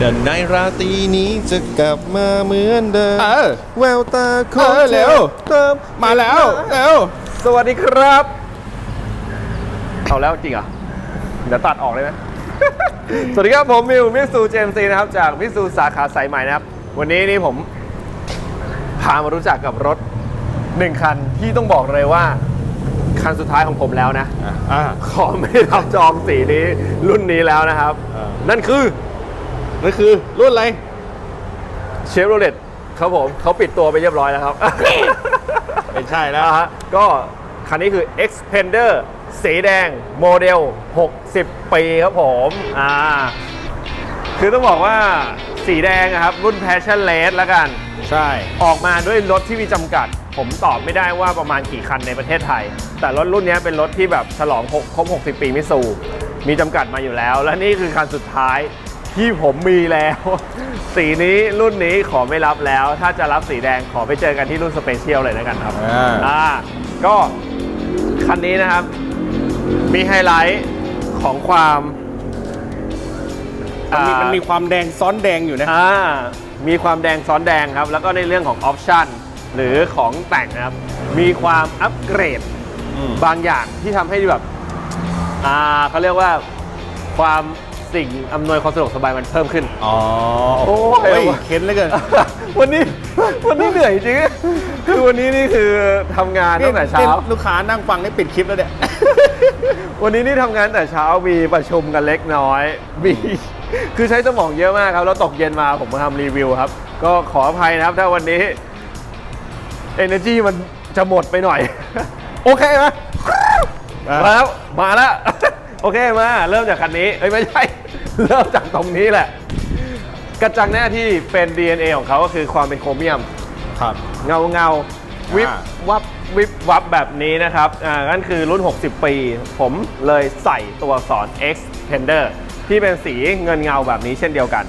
เดินในราตรีนี้จะกลับมาเหมือนเดิมเออ แววตาของเออเร็ว เติมมาแล้วเร็วสวัสดีครับ เอาแล้วจริงเหรอ เดี๋ยวตัดออกเลยไหมสวัสดีครับผมมิวมิสูเจมซีนะครับ จากมิสูสาขาสายใหม่นะครับ วันนี้นี่ผม พามารู้จักกับรถหนึ่งคันที่ต้องบอกเลยว่า คันสุดท้ายของผมแล้วนะ อ่าขอไม่รับจองสีนี้รุ่นนี้แล้วนะครับ อ่านั่นคือ นั่นคือรุ่นอะไรเชฟโรเลตครับผมเขาปิดตัวไปเรียบร้อยแล้วครับ ไม่ใช่แล้วอ่าฮะก็คันนี้คือ Xpander สีแดงโมเดล 60 ปีครับผมอ่าคือต้องบอกว่าสีแดงอะครับ รุ่น Passion r a c e แล้วกัน ใช่ ออกมาด้วยรถที่มีจำกัด ผมตอบไม่ได้ว่าประมาณกี่คันในประเทศไทย แต่รถรุ่นนี้เป็นรถที่แบบฉลองครบ 60 ปีมิสู มีจำกัดมาอยู่แล้ว และนี่คือคันสุดท้าย ที่ผมมีแล้ว สีนี้รุ่นนี้ขอไม่รับแล้ว ถ้าจะรับสีแดงขอไปเจอกันที่รุ่นสเปเชียลเลยแล้วกันครับอ่า อ่าก็คันนี้นะครับ มีไฮไลท์ของความมันมีอ่า มันมีความแดงซ้อนแดงอยู่นะ อ่ามีความแดงซ้อนแดงครับ แล้วก็ในเรื่องของออปชันหรือของแต่งนะครับ มีความอัปเกรดอืมบางอย่างที่ทำให้แบบอ่าเขาเรียกว่าความ สิ่งอำนวยความสะดวกสบายมันเพิ่มขึ้น อ๋อโอ้โอ้ยย เข็นเหลยเกิน วันนี้วันนี้เหนื่อยจริงคือวันนี้นี่คือทำงานตั้งแต่เช้านี่ลูกค้านั่งฟังได้ปิดคลิปแล้วเนี่ย วันนี้นี่ทำงานแต่เช้ามีประชุมกันเล็กน้อยมีคือใช้สมองเยอะมากครับ แล้วตกเย็นมาผมมาทำรีวิวครับ ก็ขออภัยนะครับ ถ้าวันนี้ Energy มันจะหมดไปหน่อย โอเคไหมอะมาแล้ว มาแล้ว โอเคมาเริ่มจากคันนี้เอ้ยไม่ใช่ เริ่มจากตรงนี้แหละ กระจังหน้าที่เป็น DNA ของเขาก็คือความเป็นโครเมียม ครับ เงาเงาวิบอ่าวับวิบวับแบบนี้นะครับอ่านั่นคือรุ่น 60 ปี ผมเลยใส่ตัวสอน X Tender ที่เป็นสีเงินเงาแบบนี้เช่นเดียวกัน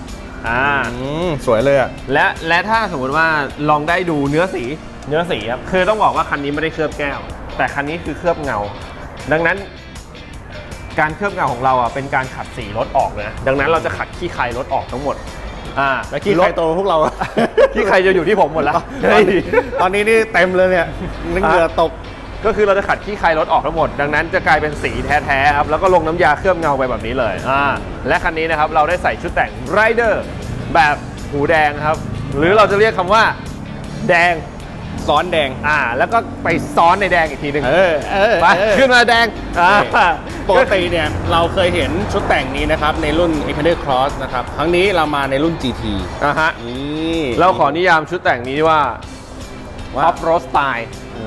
อ่าอืมสวยเลยอะและและถ้าสมมติว่าลองได้ดูเนื้อสีเนื้อสีครับคือต้องบอกว่าคันนี้ไม่ได้เคลือบแก้ว แต่คันนี้คือเคลือบเงา ดังนั้น การเคลือบเงาของเราอะเป็นการขัดสีรถออกเลยนะดังนั้นเราจะขัดขี้ใครรถออกทั้งหมดอ่าแล้วขี้ใครโตพวกเราอะขี้ใครจะอยู่ที่ผมหมดแล้วตอนนี้ตอนนี้นี่เต็มเลยเนี่ยนึกเหงื่อตกก็คือเราจะขัดขี้ใครรถออกทั้งหมด ดังนั้นจะกลายเป็นสีแท้ๆครับแล้วก็ลงน้ำยาเคลือบเงาไปแบบนี้เลยอ่าและคันนี้นะครับเราได้ใส่ชุดแต่งไรเดอร์แบบหูแดงครับ หรือเราจะเรียกคำว่าแดง ซ้อนแดง อ่า แล้วก็ไปซ้อนในแดงอีกทีหนึ่งเออเออไปเออ ขึ้นมาแดงอ่าปกติเนี่ยเราเคยเห็นชุดแต่งนี้นะครับในรุ่น e x p a n d e r Cross นะครับ ครั้งนี้เรามาในรุ่น GT อ่าฮะ นี่เราขอนิยามชุดแต่งนี้ว่าว่าออฟโรดสไตล์โอ้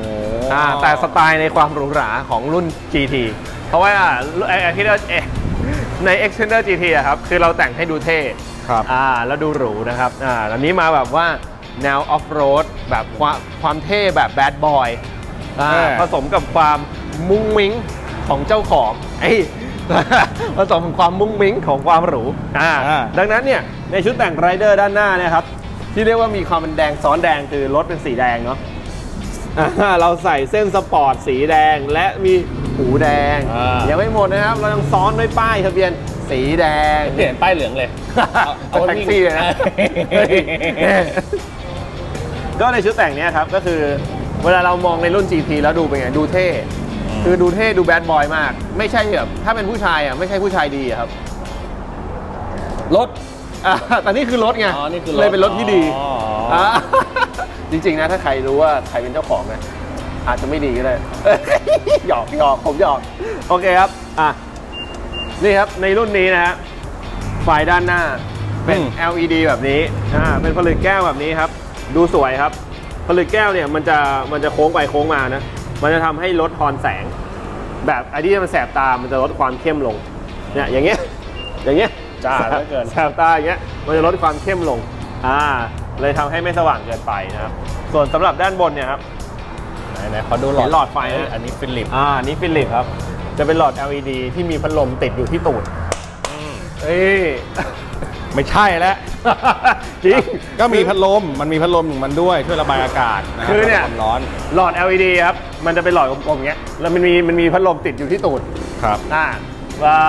อ่า แต่สไตล์ในความหรูหราของรุ่น GT เพราะว่าไอ้ไอ้ที่เราเอ๊ะใน Extender GT อะครับ คือเราแต่งให้ดูเท่ ครับ อ่า แล้วดูหรูนะครับ อ่าอันนี้มาแบบว่า แนวออฟโรดแบบความความเท่แบบแบดบอยอ่าเออ ผสมกับความมุ้งมิ้งของเจ้าของไอ้ย ผสมกับความมุ้งมิ้งของความหรูอ่าอ่า ดังนั้นเนี่ยในชุดแต่งไรเดอร์ด้านหน้าเนี่ยครับ ที่เรียกว่ามีความเป็นแดงซ้อนแดงคือรถเป็นสีแดงเนาะอ่าเราใส่เส้นสปอร์ตสีแดงและมีหูแดงอ่ายั ยังไม่หมดนะครับ เรายังซ้อนด้วยป้ายทะเบียนสีแดง เปลี่ยนป้ายเหลืองเลย เอาแท็กซี่เลยนะ ก็ในชุดแต่งเนี้ยครับก็คือเวลาเรามองในรุ่น GT แล้วดูเป็นไงดูเท่ คือดูเท่ดูแบดบอยมาก ไม่ใช่แบบถ้าเป็นผู้ชายอะไม่ใช่ผู้ชายดีอะครับรถ อ่าแต่นี่คือรถไงอ๋อนี่คือรถเลยเป็นรถที่ดีอ๋ออ่าจริงๆนะถ้าใครรู้ว่าใครเป็นเจ้าของนะอาจจะไม่ดีก็ได้ หยอกหยอกผมหยอกโอเคครับอะนี่ครับในรุ่นนี้นะฮะไฟด้านหน้าเป็น อืม LED แบบนี้อ่าเป็นผลึกแก้วแบบนี้ครับ ดูสวยครับผลึกแก้วเนี่ยมันจะมันจะโค้งไปโค้งมานะ มันจะทำให้ลดทอนแสง แบบไอ้ที่มันแสบตา มันจะลดความเข้มลง เนี่ยอย่างเงี้ย อย่างเงี้ยจ้าเหลือเกินแสบตาอย่างเงี้ย มันจะลดความเข้มลง อ่า เลยทำให้ไม่สว่างเกินไปนะครับ ส่วนสำหรับด้านบนเนี่ยครับ ไหนไหนขอดูหลอดเห็นหลอดไฟนะเยอันนี้ฟิลิป อ่านี่ฟิลิปครับ จะเป็นหลอด LED ที่มีพัดลมติดอยู่ที่ตูดเอ้ย ไม่ใช่แล้ว จริง ก็มีพัดลม มันมีพัดลมของมันด้วยช่วยระบายอากาศะรับคือเนี่ย ลดความร้อนหลอด LED ครับ มันจะเป็นหลอดกลมๆอย่างเงี้ย แล้วมันมีมันมีพัดลมติดอยู่ที่ตูด ครับ อ่าเวลา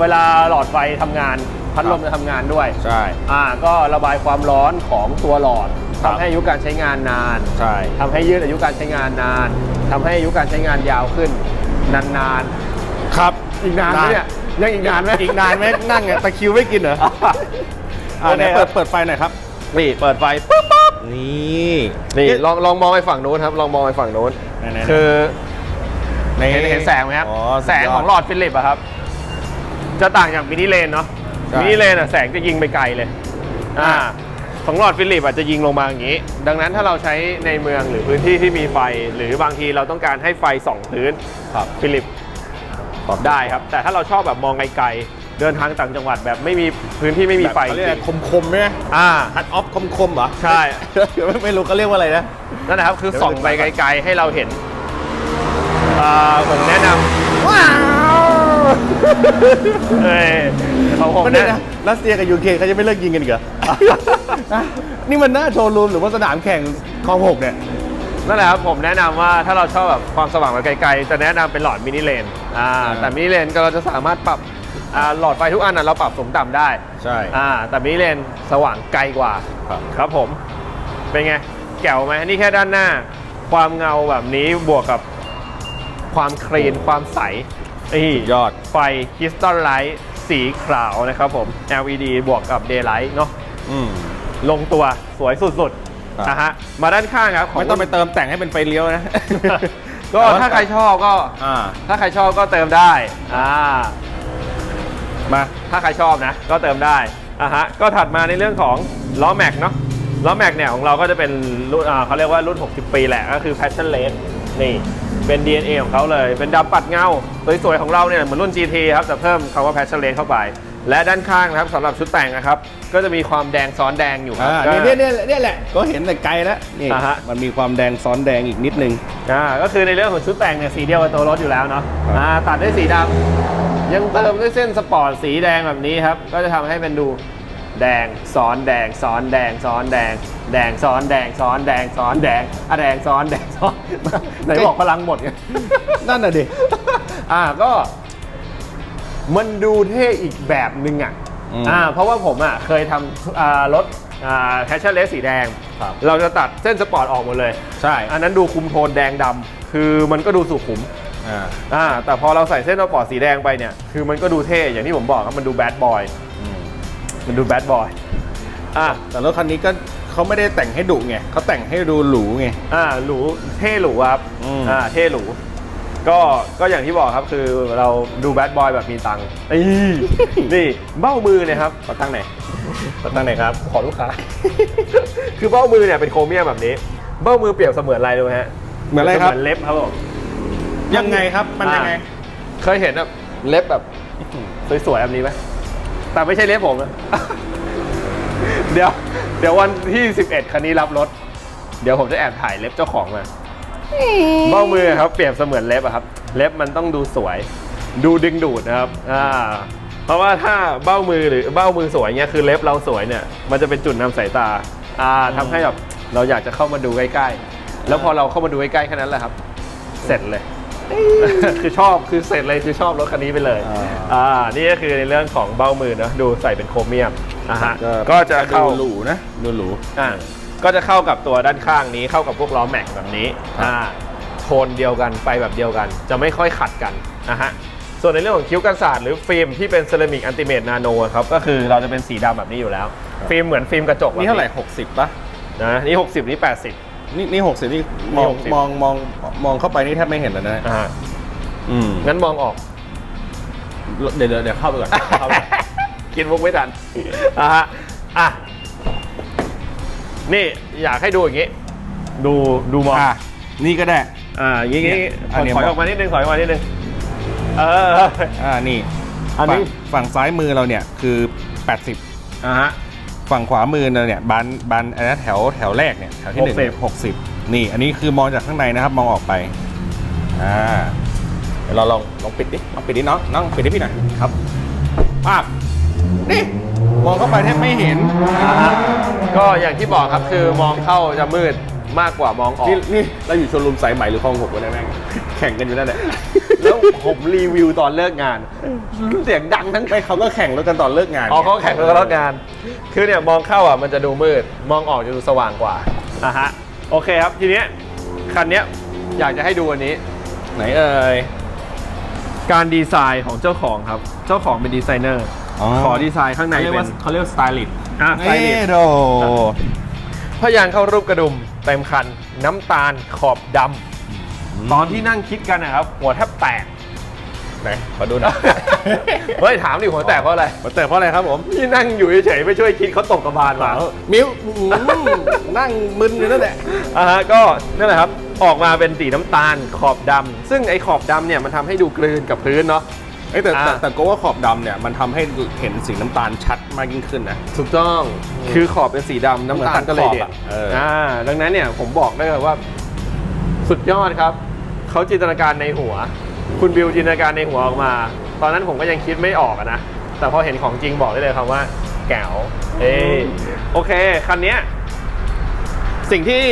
เวลาหลอดไฟทำงาน พัดลมจะทำงานด้วย ใช่ อ่า ก็ระบายความร้อนของตัวหลอดครับ ทำให้อายุการใช้งานนาน ใช่ ทำให้ยืดอายุการใช้งานนาน ทำให้อายุการใช้งานยาวขึ้น นาน ครับๆอีกนานไหมเนี่ย ยังอีกนานไหมอีกนานไหมนั่งไงตะคริวไม่กินเหรออ่าโอเคเดี๋ยวครัเปิบดเปิดไฟหน่อยครับนี่เปิดไฟปุ๊บปุ๊บนี่นี่เอ๊ะลองลองมองไปฝั่งนู้นครับลองมองไปฝั่งนู้นไหนๆๆคือในเห็นเห็นแสงไหมครับอ๋อแสงของหลอดฟิลิปอะครับ จะต่างจากมินิเลนเนาะใช่มินิเลนอะแสงจะยิงไปไกลเลยอ่าของหลอดฟิลิปอะจะยิงลงมาอย่างนี้ ดังนั้นถ้าเราใช้ในเมืองหรือพื้นที่ที่มีไฟ หรือบางทีเราต้องการให้ไฟส่องพื้นครับฟิลิป ตอบได้ครับ แต่ถ้าเราชอบแบบมองไกลๆเดินทางต่างจังหวัดแบบไม่มีพื้นที่ไม่มีไฟแบบเขาเรียกอะไรจคริงมคมๆไหมอ่า ฮัตออฟคมคมๆเหรอใช่ไม่ไม่รู้เขาเรียกว่าอะไรนะ นั่นนะครับคือเดี๋ยวส่องไปเดี๋ยวไกลๆให้เราเห็นอ่าผมแนะนำว้าวเฮ้ยของผมไม่ได้แนะนะรัสเซียกับยูเครนเขาจะไม่เลิกยิงกันอีกเหรอ นี่มันหน้าโชว์รูมหรือว่าสนามแข่งคลองหกเนี่ย นั่นแหละครับผมแนะนำว่าถ้าเราชอบแบบความสว่างแบบไกลๆ จะแนะนำเป็นหลอดมินิเลน อ่าอ่าแต่มินิเลนก็เราจะสามารถปรับอ่าหลอดไฟทุกอันน่ะเราปรับสูงต่ำได้ใช่ อ่าแต่มินิเลนสว่างไกลกว่าครับ ครับผม เป็นไงแก๋วไหมนี่แค่ด้านหน้า ความเงาแบบนี้บวกกับความคลีนความใสนี่ยอด ไฟคริสตัลไลท์สีขาวนะครับผม LED บวกกับ Daylight เนาะอืม ลงตัวสวยสุดครับ ๆนะฮะมาด้านข้างครับข ไม่ต้องไปเติมแต่งให้เป็นไฟเลี้ยวนะ ก็ถ้าใครชอบก็ อ่า ถ้าใครชอบก็เติมได้ อ่า มา ถ้าใครชอบนะ ก็เติมได้ อะฮะ ก็ถัดมาในเรื่องของล้อแม็กเนาะ ล้อแม็กเนี่ยของเราก็จะเป็นรุ่นอ่าเขาเรียกว่ารุ่น 60 ปีแหละ ก็คือ Passion Lane นี่ เป็น DNA ของเขาเลย เป็นดำปัดเงา สวยๆของเราเนี่ยเหมือนรุ่น GT ครับ แต่เพิ่มคำว่า Passion Lane เข้าไป และด้านข้างนะครับสำหรับชุดแต่งนะครับ ก็จะมีความแดงซ้อนแดงอยู่ครัอ่าก็ นี่เนี่ยเนี่ยเนี่ยแหละก็เห็นแต่ไกลแล้วนี่อ่าฮะ มันมีความแดงซ้อนแดงอีกนิดนึง อ่าก็คือในเรื่องของชุดแต่งเนี่ยสีเดียวกับตัวรถอยู่แล้วเนาะครับ อ่าตัดด้วยสีดำยังเติมด้วยเส้นสปอร์ตสีแดงแบบนี้ครับ ก็จะทำให้เป็นดูแดงซ้อนแดงซ้อนแดงซ้อนแดง แดงซ้อนแดงซ้อนแดงซ้อนแดงอะแดงซ้อนแดงซ้อนไหนบอกพลังหมดไง นั่นน่ะดิ อ่าก็ มันดูเท่อีกแบบหนึ่งอะอืมอ่าเพราะว่าผมอะเคยทำอ่ารถอ่าแคชเชอร์เลสสีแดงครับเราจะตัดเส้นสปอร์ตออกหมดเลย ใช่ อันนั้นดูคุมโทนแดงดำคือมันก็ดูสุขุมอ่าอ่าแต่พอเราใส่เส้นสปอร์ตสีแดงไปเนี่ย คือมันก็ดูเท่ อย่างที่ผมบอกครับมันดูแบดบอยอืมมันดูแบดบอยอ่าแต่รถคันนี้ก็เขาไม่ได้แต่งให้ดุไงเขาแต่งให้ดูหรูไงอ่าหรูเท่หรูครับอืมอ่าเท่หรู ก็ก็อย่างที่บอกครับคือเราดูแบดบอยแบบมีตังค์นี่นี่เบ้ามือเนี่ยครับขอตั้งไหนขอตั้งไหนครับ ขอลูกค้า คือเบ้ามือเนี่ยเป็นโครเมียมแบบนี้ เบ้ามือเปรียบเสมือนอะไรรู้ไหมฮะเหมือนอะไรครับเหมือนเล็บครับผมยังไงครับมันยังไง อ่าเคยเห็นแบบเล็บแบบสวยๆแบบนี้ไหมแต่ไม่ใช่เล็บผมนะ เดี๋ยว เดี๋ยววันที่ 11 คันนี้รับรถ เดี๋ยวผมจะแอบถ่ายเล็บเจ้าของมา เบ้ามือครับเปรียบเสมือนเล็บอะครับ เล็บมันต้องดูสวย ดูดึงดูดนะครับอ่าเพราะว่าถ้าเบ้ามือหรือเบ้ามือสวยเงี้ยคือเล็บเราสวยเนี่ยมันจะเป็นจุดนำสายตาอ่าทำให้แบบเราอยากจะเข้ามาดูใกล้ๆ แล้วพอเราเข้ามาดูใกล้ๆแค่นั้นแหละครับ เสร็จเลย คือชอบคือเสร็จเลยคือชอบรถคันนี้ไปเลยอ่าอ่านี่ก็คือในเรื่องของเบ้ามือเนอะดูใส่เป็นโครเมียมนะฮะก็ก็จะเข้า ดูหรูนะดูหรูอ่า ก็จะเข้ากับตัวด้านข้างนี้เข้ากับพวกล้อแม็กแบบนี้ครับอ่าโทนเดียวกันไปแบบเดียวกัน จะไม่ค่อยขัดกันนะฮะส่วนในเรื่องของคิ้วกันศาสตร์หรือฟิล์มที่เป็นเซรามิกอันติเมตนาโนครับก็คือเราจะเป็นสีดำแบบนี้อยู่แล้ว ฟิล์มเหมือนฟิล์มกระจกแบบนี่เท่าไหร่ 60ป่ะนะนี่ 60 นี่ 80 นี่นี่หกสิบนี่มองนี่60 มองมองมองเข้าไปนี่แทบไม่เห็นแล้วนะอ่าอืมงั้นมองออก เดี๋ยวเดี๋ยวเดี๋ยวเข้าไปก่อนเข้าไปก่อน กินมุกไม่ทัน อะฮะอะ นี่อยากให้ดูอย่างงี้ ดูดูมองอะนี่ก็ได้ อ่าอย่างงี้เนี่ยอันนี้ ถอยมองออกมานิดนึงถอยออกมานิดนึงเออ อ่านี่อันนี้ ฝั่งฝั่งซ้ายมือเราเนี่ยคือ 80 อ่าฮะ ฝั่งขวามือเราเนี่ยบานบานอะไรนะแถวแถวแรกเนี่ยแถวที่หนึ่งเนี่ย60หกสิบนี่อันนี้คือมองจากข้างในนะครับ มองออกไปอ่าเดี๋ยวเราลองลองปิดดิลองปิดดิน้องน้องปิดให้พี่หน่อยครับภาพนี่ มองเข้าไปแทบไม่เห็นอ่าฮะก็อย่างที่บอกครับคือมองเข้าจะมืดมากกว่ามองออก นี่นี่เราอยู่โชว์รูมสายใหม่หรือคลองหกวะเนี่ยแม่ง แข่งกันอยู่นั่นแหละ แล้วผมรีวิวตอนเลิกงาน เสียงดังทั้งไม่เขาก็แข่งรถกันตอนเลิกงานอ๋อเขาแข่งกันแล้วงาน คือเนี่ยมองเข้าอะมันจะดูมืด มองออกจะดูสว่างกว่าอะฮะ โอเคครับทีเนี้ยคันเนี้ยอยากจะให้ดูอันนี้ ไหนเอ่ย การดีไซน์ของเจ้าของครับ เจ้าของเป็นดีไซเนอร์ อ๋อ ขอดีไซน์ข้างในเขาเรียกเป็ว่านเขาเรียกสไตลิสต์อะสไตลิสต์โดพยางเข้ารูปกระดุมเต็มคัน น้ำตาลขอบดำตอนที่นั่งคิดกันนะครับ หัวแทบแตก ไหนขอดูหน่อย เฮ้ยถามดิหัวแตกเพราะอะไรมาเติมเพราะอะไรครับผมที่นั่งอยู่เฉยๆไม่ช่วยคิดเขาตกกระบาลมา มิวอืมนั่งมึนอยู่นั่นแหละ อ่าฮะก็นั่นแหละครับออกมาเป็นสีน้ำตาลขอบดำซึ่งไอ้ขอบดำเนี่ยมันทำให้ดูกลืนกับพื้นเนาะ เอ้ยแต่แต่อ่า แต่ก็ว่าขอบดำเนี่ยมันทำให้เห็นสีน้ำตาลชัดมากยิ่งขึ้นนะ ถูกต้องคือขอบเป็นสีดำน้ำตาลก็เลยเด่เหมือนตัดขอบนอะเอออ่อ่าดังนั้นเนี่ยผมบอกได้เลยว่า สุดยอดครับ เขาจินตนาการในหัว คุณบิวจินตนาการในหัวออกมา ตอนนั้นผมก็ยังคิดไม่ออกอะนะ แต่พอเห็นของจริงบอกได้เลยครับว่า แก๋วเอ้ยโอเค คันเนี้ยสิ่งที่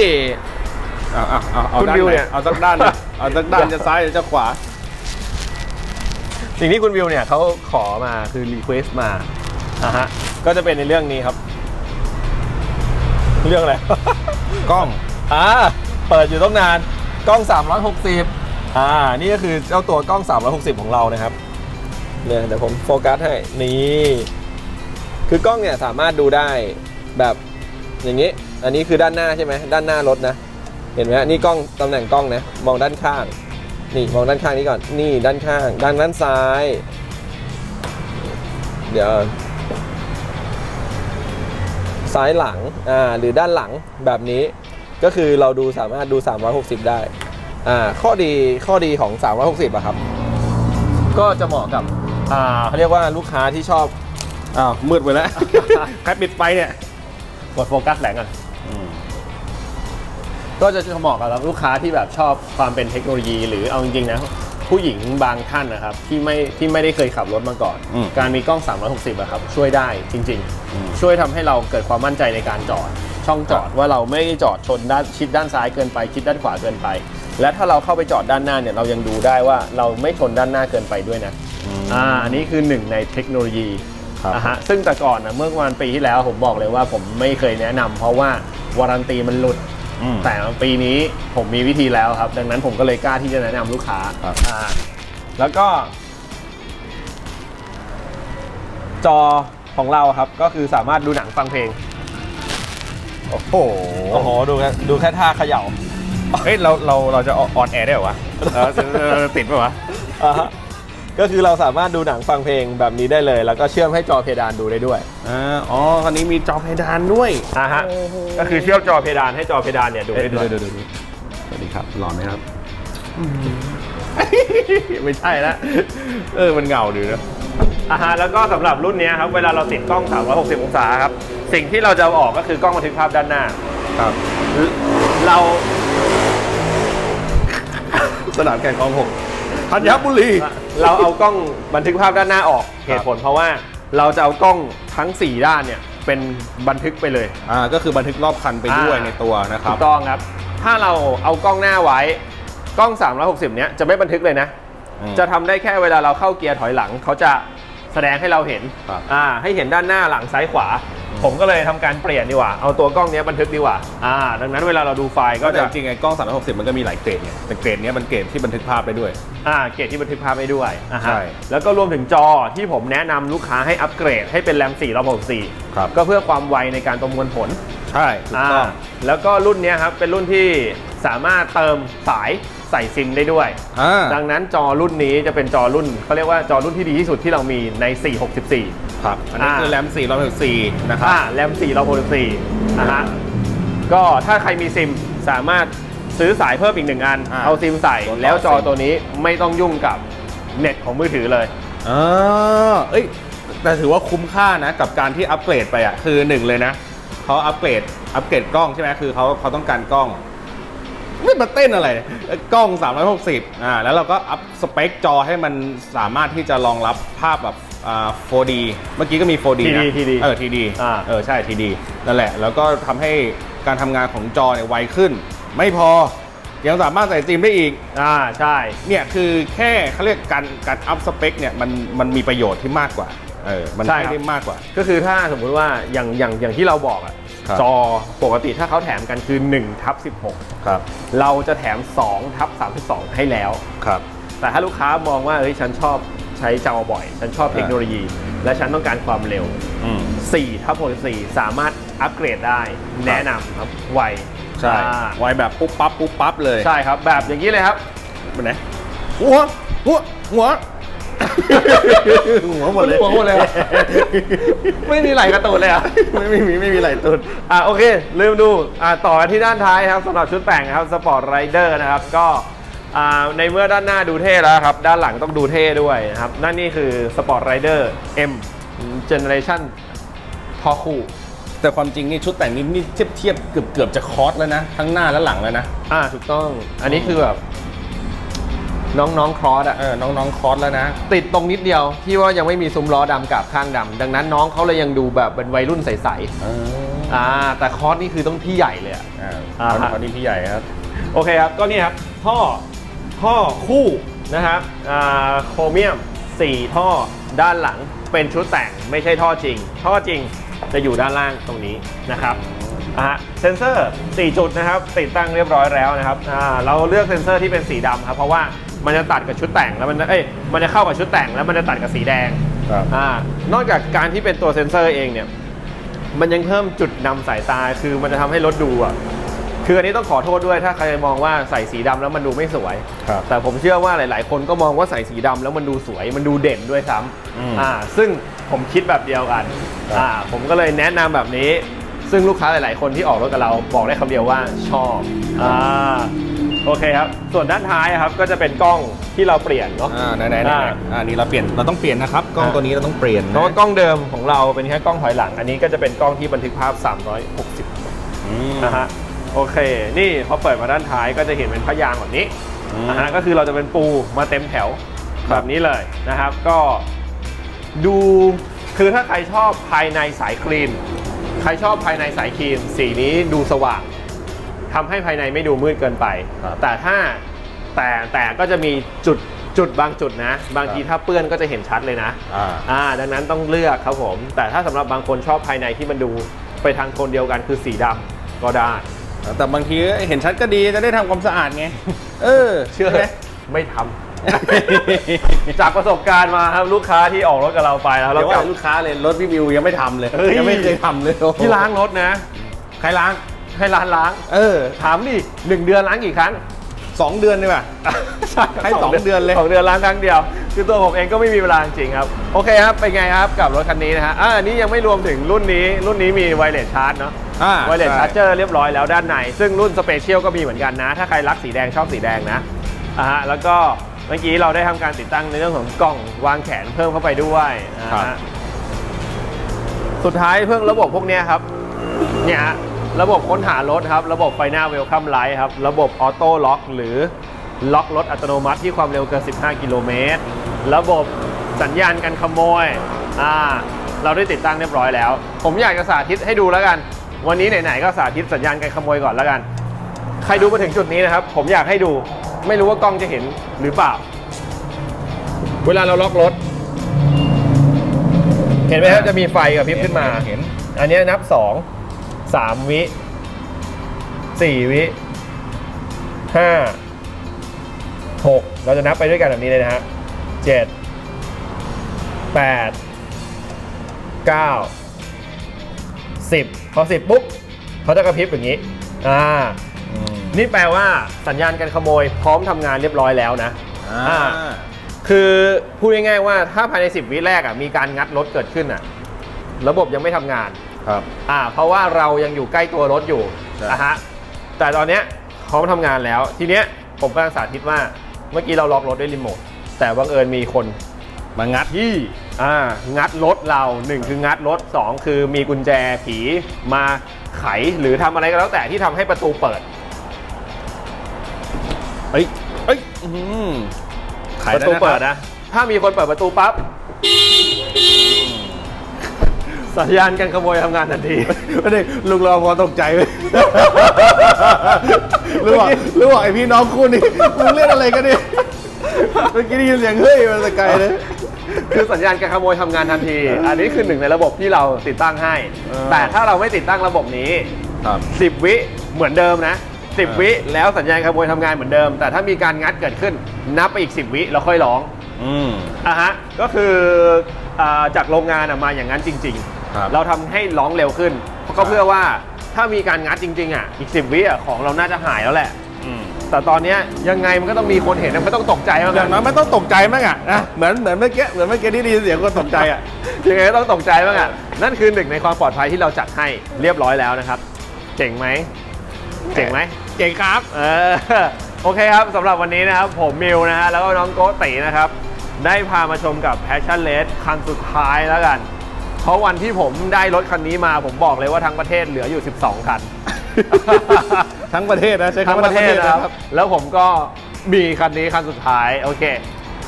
เอาเอาเอาเอาคุณด้านวิวไหนเนี่ย เอาสักด้านหนึ่งเอาสักด้านจะซ้ายหรือจะขวา สิ่งที่คุณวิวเนี่ยเขาขอมาคือรีเควสต์มาอะฮะก็จะเป็นในเรื่องนี้ครับ เรื่องอะไร กล้องอ่าเปิดอยู่ต้องนานกล้อง 360อ่านี่ก็คือเจ้าตัวกล้อง 360 ของเรานะครับเนี่ยเดี๋ยวผมโฟกัสให้นี่คือกล้องเนี่ยสามารถดูได้แบบอย่างนี้ อันนี้คือด้านหน้าใช่ไหมด้านหน้ารถนะ เห็นไหมฮะนี่กล้องตำแหน่งกล้องนะมองด้านข้าง นี่มองด้านข้างนี้ก่อน นี่ด้านข้าง ด้านด้านซ้าย เดี๋ยว ซ้ายหลัง อ่า หรือด้านหลังแบบนี้ ก็คือเราดูสามารถดู 360 ได้ อ่า ข้อดี ข้อดีของ 360อะครับ ก็จะเหมาะกับ อ่าเขาเรียกว่าลูกค้าที่ชอบ อ้าว มืดไปแล้ว ใครปิดไฟเนี่ย กดโฟกัสแหลงก่อน ก็จะเหมาะกับลูกค้าที่แบบชอบความเป็นเทคโนโลยี หรือเอาจริงๆนะผู้หญิงบางท่านนะครับที่ไม่ที่ไม่ได้เคยขับรถมาก่อน อืมการมีกล้อง 360อะครับช่วยได้จริง อืม ๆ ช่วยทำให้เราเกิดความมั่นใจในการจอด ช่องจอดว่าเราไม่ได้จอดชนด้านชิดด้านซ้ายเกินไปชิดด้านขวาเกินไป และถ้าเราเข้าไปจอดด้านหน้าเนี่ยเรายังดูได้ว่าเราไม่ชนด้านหน้าเกินไปด้วยนะ อ่าอันนี้คือหนึ่งในเทคโนโลยีครับนะฮะซึ่งแต่ก่อนนะเมื่อประมาณปีที่แล้วผมบอกเลยว่าผมไม่เคยแนะนำเพราะว่าวารันตีมันหลุด อืมแต่ปีนี้ผมมีวิธีแล้วครับ ดังนั้นผมก็เลยกล้าที่จะแนะนำลูกค้าครับ อ่าแล้วก็ จอของเราครับก็คือสามารถดูหนังฟังเพลง โอ้โหโอ้โหดูแค่ดูแค่ท่าเขย่าเฮ้ยเราเราเราจะออนแอร์ได้เหรอวะเออเออติดป่ะวะ อ่าฮะ ก็คือเราสามารถดูหนังฟังเพลงแบบนี้ได้เลย แล้วก็เชื่อมให้จอเพดานดูได้ด้วยอ่าอ๋อคันนี้มีจอเพดานด้วยอ่าฮะก็คือเชื่อมจอเพดานให้จอเพดานเนี่ยดูเอ้ยได้ด้วยเดี๋ยวเดี๋ยวเดี๋ยวสวัสดีครับหล่อไหมครับ ไม่ใช่ละเออมันเงาดีนะอ่าฮะแล้วก็สำหรับรุ่นเนี้ยครับเวลาเราติดกล้อง 360 องศาครับ สิ่งที่เราจะเอาออกก็คือกล้องบันทึกภาพด้านหน้า ครับ เราสนามแข่งกองหก ธัญบุรี เราเอากล้องบันทึกภาพด้านหน้าออกเหตุผลเพราะว่าเราจะเอากล้องทั้ง 4 ด้านเนี่ยเป็นบันทึกไปเลยอ่าก็คือบันทึกรอบคันไปด้วยอ่าในตัวนะคถูรับกต้องครับ ถ้าเราเอากล้องหน้าไว้กล้อง 360 เนี้ยจะไม่บันทึกเลยนะอืมจะทำได้แค่เวลาเราเข้าเกียร์ถอยหลังเขาจะ แสดงให้เราเห็นครับอ่าให้เห็นด้านหน้าหลังซ้ายขวา ผมก็เลยทำการเปลี่ยนดีกว่า เอาตัวกล้องเนี้ยบันทึกดีกว่าอ่า ดังนั้นเวลาเราดูไฟล์ก็ก็จะจะจริงๆไอ้กล้อง 360 มันก็มีหลายเกรดไงแต่เกรดเนี้ยมันเกรดที่บันทึกภาพได้ด้วย อ่าเกรดที่บันทึกภาพได้ด้วยอ่าฮะใช่แล้วก็รวมถึงจอที่ผมแนะนำลูกค้าให้อัปเกรดให้เป็นแรม4รอบ64ครับ ก็เพื่อความไวในการประมวลผลใช่ถูกต้องาแล้วก็รุ่นเนี้ยครับเป็นรุ่นที่สามารถเติมสาย ใส่ซิมได้ด้วย อ่า ดังนั้นจอรุ่นนี้จะเป็นจอรุ่นเขาเรียกว่าจอรุ่นที่ดีที่สุดที่เรามีใน 464 ครับ อันนี้อ่า คือแรม4 164นะครับ อ่าแรม4เรา64นะฮะก็ถ้าใครมีซิมสามารถซื้อสายเพิ่มอีกหนึ่งอัน อ่าเอาซิมใส่ตัวต่อแล้วจอซิม ตัวนี้ไม่ต้องยุ่งกับเน็ตของมือถือเลย อ่าเอ้ย แต่ถือว่าคุ้มค่านะ กับการที่อัปเกรดไปอะ คือหนึ่งเลยนะ เขาอัปเกรด อัปเกรดกล้องใช่ไหมคือเขาเขาต้องการกล้อง ไม่มาเต้นอะไรเอ้ยกล้อง 360อ่าแล้วเราก็อัพสเปคจอให้มันสามารถที่จะรองรับภาพแบบอ่า 4D เมื่อกี้ก็มี 4D นะ TD TD เออ TD อ่า เออ ใช่ TD นั่นแหละ แล้วก็ทำให้การทำงานของจอเนี่ยไวขึ้น ไม่พอ ยังสามารถใส่จีมได้อีก อ่าใช่ เนี่ยคือแค่เขาเรียกการการอัพสเปคเนี่ยมันมันมีประโยชน์ที่มากกว่า เออมันใช่ใช้ครับได้มากกว่า ก็คือถ้าสมมุติว่าอย่างอย่างอย่างที่เราบอกอะครับ จอปกติถ้าเขาแถมกันคือ1ทับ16ครับเราจะแถม2ทับ32 ให้แล้ว ครับ แต่ถ้าลูกค้ามองว่าเฮ้ยฉันชอบใช้จอบ่อย ฉันชอบเทคโนโลยี และฉันต้องการความเร็วอืม 4ทับ64สามารถอัปเกรดได้ แนะนำครับไวใช่อ่าไวแบบปุ๊บปั๊บปุ๊บปั๊บเลยใช่ครับแบบอย่างนี้เลยครับเป็นไงหัวหัวหัว หัวหมดเลยหัวหมดเลย ไม่มีไหลกระตูนเลยอะ ไม่ไม่มีไม่มีไหลตุนอะโอเค ลืมดูอะต่อกันที่ด้านท้ายครับสำหรับชุดแต่งนะครับสปอร์ตไรเดอร์นะครับก็อ่าในเมื่อด้านหน้าดูเท่แล้วครับ ด้านหลังต้องดูเท่ด้วยนะครับ นั่นนี่คือสปอร์ตไรเดอร์ M Generation ทอคู่ แต่ความจริงนี่ชุดแต่งนี้นี่เทียบเทียบเกือบเกือบจะคอสแล้วนะ ทั้งหน้าและหลังแล้วนะ อ่าถูกต้อง อันนี้คือแบบ น้องๆครอสอะเออน้องๆคอสแล้วนะ ติดตรงนิดเดียวที่ว่ายังไม่มีซุ้มล้อดำกับข้างดำดังนั้นน้องเขาเลยยังดูแบบเป็นวัยรุ่นใสเออๆอ่าแต่คอสนี่คือต้องที่ใหญ่เลยอะ อ่าอ่าฮะ ตอนนี้พี่ใหญ่ครับ โอเคครับ ก็นี่ครับ ท่อ ท่อคู่นะครับอ่าโครเมียม 4 ท่อด้านหลังเป็นชุดแต่งไม่ใช่ท่อจริง ท่อจริงจะอยู่ด้านล่างตรงนี้นะครับอ่าฮะเซนเซอร์ 4 จุดนะครับ ติดตั้งเรียบร้อยแล้วนะครับอ่าเราเลือกเซนเซอร์ที่เป็นสีดำครับ เพราะว่า มันจะตัดกับชุดแต่งแล้วมันเอ้ยมันจะเข้ากับชุดแต่งแล้วมันจะตัดกับสีแดงครับอ่านอกจากการที่เป็นตัวเซ็นเซอร์เองเนี่ยมันยังเพิ่มจุดนำสายตาคือมันจะทำให้รถดูอะคืออันนี้ต้องขอโทษด้วยถ้าใครมองว่าใส่สีดำแล้วมันดูไม่สวยครับแต่ผมเชื่อว่าหลาย ๆ คนก็มองว่าใส่สีดำแล้วมันดูสวย มันดูเด่นด้วยซ้อืมำอ่าซึ่งผมคิดแบบเดียวกันครับอ่าผมก็เลยแนะนำแบบนี้ ซึ่งลูกค้าหลาย ๆ คนที่ออกรถกับเราบอกได้คำเดียวว่าชอบอ่า โอเคครับ ส่วนด้านท้ายครับก็จะเป็นกล้องที่เราเปลี่ยนเนาะอ่าไหนไหนไหนอ่าอ่านี่เราเปลี่ยนเราต้องเปลี่ยนนะครับกล้องอ่าตัวนี้เราต้องเปลี่ยนเพราะว่ากล้องเดิมของเราเป็นแค่กล้องถอยหลัง อันนี้ก็จะเป็นกล้องที่บันทึกภาพ 360อืมนะฮะโอเค นี่พอเปิดมาด้านท้ายก็จะเห็นเป็นพยางค์แบบนี้อืมนะฮะก็คือเราจะเป็นปูมาเต็มแถวครับแบบนี้เลยนะครับก็ดูคือถ้าใครชอบภายในสายคลีนใครชอบภายในสายคลีนสีนี้ดูสว่าง ทำให้ภายในไม่ดูมืดเกินไปครับแต่ถ้าแต่แต่ก็จะมีจุดจุดบางจุดนะ บางทีครับถ้าเปื้อนก็จะเห็นชัดเลยนะอ่าอ่าดังนั้นต้องเลือกครับผม แต่ถ้าสำหรับบางคนชอบภายในที่มันดูไปทางโทนเดียวกันคือสีดำก็ได้ แต่บางทีเห็นชัดก็ดีจะได้ทำความสะอาดไงเออ เชื่อใไหมไม่ทำจากประสบการณ์มาครับลูกค้าที่ออกรถกับเราไปแล้วเดี๋แล้ยววกลัว่าบลูกค้าเลยรถพี่วิวยังไม่ทำเลยเฮ้ยยังไม่เคยทำเลยที่ล้างรถนะ ใครล้าง ให้ร้านล้าง เออถามดิหนึ่งเดือนล้างกี่ครั้ง สองเดือนดีกว่า ใช่ให้สองเดือนเลย สองเดือนล้างครั้งเดียว คือตัวผมเองก็ไม่มีเวลาจริงๆครับ โอเคครับ เป็นไงครับกับรถคันนี้นะฮะอ่าอันนี้ยังไม่รวมถึงรุ่นนี้ รุ่นนี้มีไวเลสชาร์จเนาะ อ่าไวเลสใช่ชาร์เจอร์เรียบร้อยแล้วด้านใน ซึ่งรุ่นสเปเชียลก็มีเหมือนกันนะ ถ้าใครรักสีแดงชอบสีแดงนะอ่าฮะแล้วก็เมื่อกี้เราได้ทำการติดตั้งในเรื่องของกล่องวางแขนเพิ่มเข้าไปด้วยนะครัฮะบสุดท้ายเพิ่งระบบพวกเนี้ยครับเนี่ยฮะ ระบบค้นหารถครับ ระบบไฟหน้าเวลคัมไลท์ครับ ระบบออโต้ล็อกหรือล็อกรถอัตโนมัติที่ความเร็วเกิน 15 กิโลเมตร ระบบสัญญาณกันขโมย อ่า เราได้ติดตั้งเรียบร้อยแล้ว ผมอยากจะสาธิตให้ดูแล้วกัน วันนี้ไหนๆก็สาธิตสัญญาณกันขโมยก่อนแล้วกัน ใครดูมาถึงจุดนี้นะครับ ผมอยากให้ดู ไม่รู้ว่ากล้องจะเห็นหรือเปล่า เวลาเราล็อกรถ เห็นไหมครับจะมีไฟกับพริบขึ้นมา เห็น อันเนี้ยนับสอง สามวิสี่วิห้าหกเราจะนับไปด้วยกันแบบนี้เลยนะฮะเจ็ดแปดเก้าสิบพอสิบปุ๊บเขาจะกระพริบอย่างนี้อ่าอืมนี่แปลว่าสัญญาณการขโมยพร้อมทำงานเรียบร้อยแล้วนะอ่าคือพูดง่ายๆว่าถ้าภายใน 10 วิแรกอะมีการงัดรถเกิดขึ้นอะ ระบบยังไม่ทำงาน ครับ อ่า เพราะว่าเรายังอยู่ใกล้ตัวรถอยู่ใช่ นะฮะแต่ตอนเนี้ยพร้อมทำงานแล้ว ทีเนี้ยผมกำลังสาธิตว่าเมื่อกี้เราล็อกรถด้วยรีโมทแต่บังเอิญมีคนมางัดที่อ่างัดรถเราหนึ่งคืองัดรถสองคือมีกุญแจผีมาไขหรือทำอะไรก็แล้วแต่ที่ทำให้ประตูเปิด เอ้ยเอ้ยอื้อหือขายประได้ตูนคบเปิดนะ ถ้ามีคนเปิดประตูปั๊บ สัญญาณการขโมยทำงานทันทีไม่ได้ลุงรอพอตกใจเลยหรือว่าหรือว่าไอพี่น้องคู่นี้มึงเล่นอะไรกันเนี่ยเมื่อกี้ได้ยินเสียงเฮ้ยมาแต่ไกลเลยคือสัญญาณการขโมยทำงานทันที อันนี้คือหนึ่งในระบบที่เราติดตั้งให้ เออ แต่ถ้าเราไม่ติดตั้งระบบนี้ ครับ 10 วิเหมือนเดิมนะ 10 วิแล้วสัญญาณขโมยทำงานเหมือนเดิม แต่ถ้ามีการงัดเกิดขึ้นนับไปอีก 10 วิแล้วค่อยร้องอืม อะฮะก็คืออาจากโรงงานอะมาอย่างนั้นจริง ครับๆเราทำให้ร้องเร็วขึ้น ก็เพื่อว่าถ้ามีการงัดจริงๆอะอีก10วิอะของเราน่าจะหายแล้วแหละอืมแต่ตอนเนี้ยยังไงมันก็ต้องมีคนเห็นนะมันก็ต้องตกใจบ้างอย่างน้อยไม่ต้องตกใจมั้งอะนะเหมือนเหมือนเมื่อกี้เหมือนเมื่อกี้ที่ได้ยินเสียงคนตกใจอะยังไงก็ต้องตกใจบ้างอะนั่นคือหนึ่งในความปลอดภัยที่เราจัดให้เรียบร้อยแล้วนะครับ เจ๋งไหมเจ๋งไหมเก่งครับเออโอเคครับสำหรับวันนี้นะครับผมมิวนะฮะแล้วก็น้องโกตินะครับ ได้พามาชมกับ Passion r a c e คันสุดท้ายแล้วกัน เพราะวันที่ผมได้รถคันนี้มาผมบอกเลยว่าทั้งประเทศเหลืออยู่ 12 คัน ทั้งประเทศนะใช้ทั้งคำว่าประเทศนะครับครับ แล้วผมก็มีคันนี้คันสุดท้าย โอเค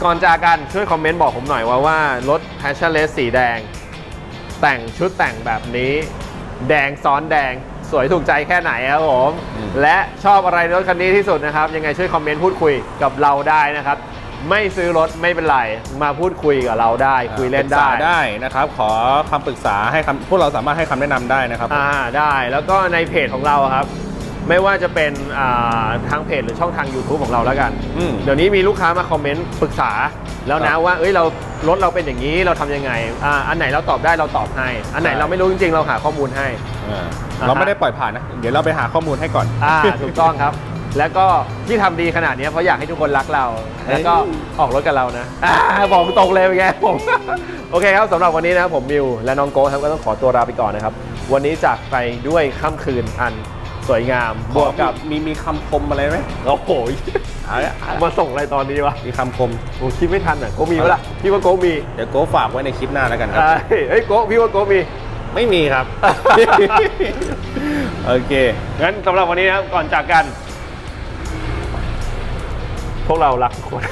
ก่อนจากกันช่วยคอมเมนต์บอกผมหน่อยว่าว่ารถ Passion r a c e สีแดง แต่งชุดแต่งแบบนี้ แดงซ้อนแดงสวยถูกใจแค่ไหนครับผมอืมและชอบอะไรในรถคันนี้ที่สุดนะครับ ยังไงช่วยคอมเมนต์พูดคุยกับเราได้นะครับ ไม่ซื้อรถไม่เป็นไร มาพูดคุยกับเราได้ คุยเล่นปรึกได้ษาได้นะครับ ขอคำปรึกษาให้คำพวกเราสามารถให้คำแนะนำได้นะครับอ่าได้แล้วก็ในเพจของเราครับ ไม่ว่าจะเป็นอ่าทางเพจหรือช่องทาง YouTube ของเราแล้วกัน อืมเดี๋ยวนี้มีลูกค้ามาคอมเมนต์ปรึกษาแล้วครันะบว่าเอ้ยเรารถเราเป็นอย่างนี้เราทำยังไงอ่าอันไหนเราตอบได้เราตอบให้ อันไหนใช่ เราไม่รู้จริงๆ เราหาข้อมูลให้ อ่าอ่าฮะเราไม่ได้ปล่อยผ่านนะ เดี๋ยวเราไปหาข้อมูลให้ก่อน อ่าถูกต้องครับ แล้วก็ที่ทำดีขนาดนี้เพราะอยากให้ทุกคนรักเรา แล้วก็ออกรถกับเรานะอ่าบอกตรงเลยเป็นไงผม โอเคครับสำหรับวันนี้นะครับผมมิว และน้องโก้ครับก็ต้องขอตัวลาไปก่อนนะครับ วันนี้จากไปด้วยค่ำคืนอันสวยงามบบววกกกักับบมีมีคำคมอะไรไหมโอ้โหเอาละเอาละมาส่งอะไรตอนนี้วะ มีคำคมผมคิดไม่ทันอะโก้มีปะล่ะพี่ว่าโก้มี เดี๋ยวโก้ฝากไว้ในคลิปหน้าแล้วกันครับเอ้ยเฮ้ยโก้พี่ว่าโก้มี ไม่มีครับ โอเค งั้นสำหรับวันนี้นะครับก่อนจากกัน พวกเรารักทุกคน